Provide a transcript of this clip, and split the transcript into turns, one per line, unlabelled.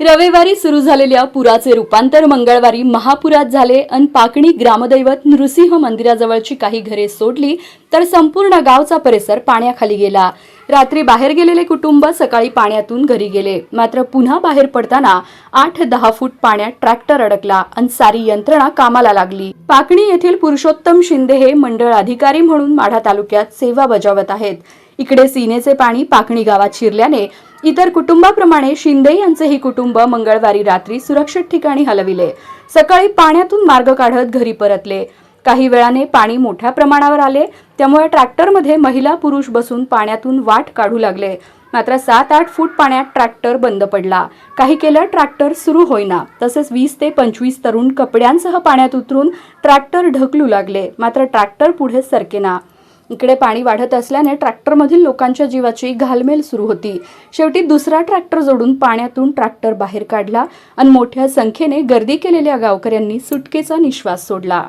रविवारी सुरू झालेल्या पुराचे रूपांतर मंगळवारी महापुरात झाले अन पाकणी ग्रामदैवत नृसिंह मंदिराजवळची काही घरे सोडली तर संपूर्ण गावचा परिसर पाण्याखाली गेला. रात्री बाहेर गेलेले कुटुंब सकाळी पाण्यातून घरी गेले. मात्र पुन्हा बाहेर पडताना आठ दहा फूट पाण्यात ट्रॅक्टर अडकला अन सारी यंत्रणा कामाला लागली. पाकणी येथील पुरुषोत्तम शिंदे हे मंडळ अधिकारी म्हणून माढा तालुक्यात सेवा बजावत आहेत. इकडे सीनेचे पाणी पाकणी गावात शिरल्याने इतर कुटुंबाप्रमाणे शिंदे यांचेही कुटुंब मंगळवारी रात्री सुरक्षित ठिकाणी हलविले. सकाळी पाण्यातून मार्ग काढत घरी परतले. काही वेळाने पाणी मोठ्या प्रमाणावर आले. त्यामुळे ट्रॅक्टरमध्ये महिला पुरुष बसून पाण्यातून वाट काढू लागले. मात्र सात आठ फूट पाण्यात ट्रॅक्टर बंद पडला. काही केलं ट्रॅक्टर सुरू होईना. तसेच वीस ते पंचवीस तरुण कपड्यांसह पाण्यात उतरून ट्रॅक्टर ढकलू लागले. मात्र ट्रॅक्टर पुढे सरकेना इकडे पाणी वाढत असल्याने ट्रॅक्टरमधील लोकांच्या जीवाची घालमेल सुरू होती. शेवटी दुसरा ट्रॅक्टर जोडून पाण्यातून ट्रॅक्टर बाहेर काढला आणि मोठ्या संख्येने गर्दी केलेल्या गावकऱ्यांनी सुटकेचा निश्वास सोडला.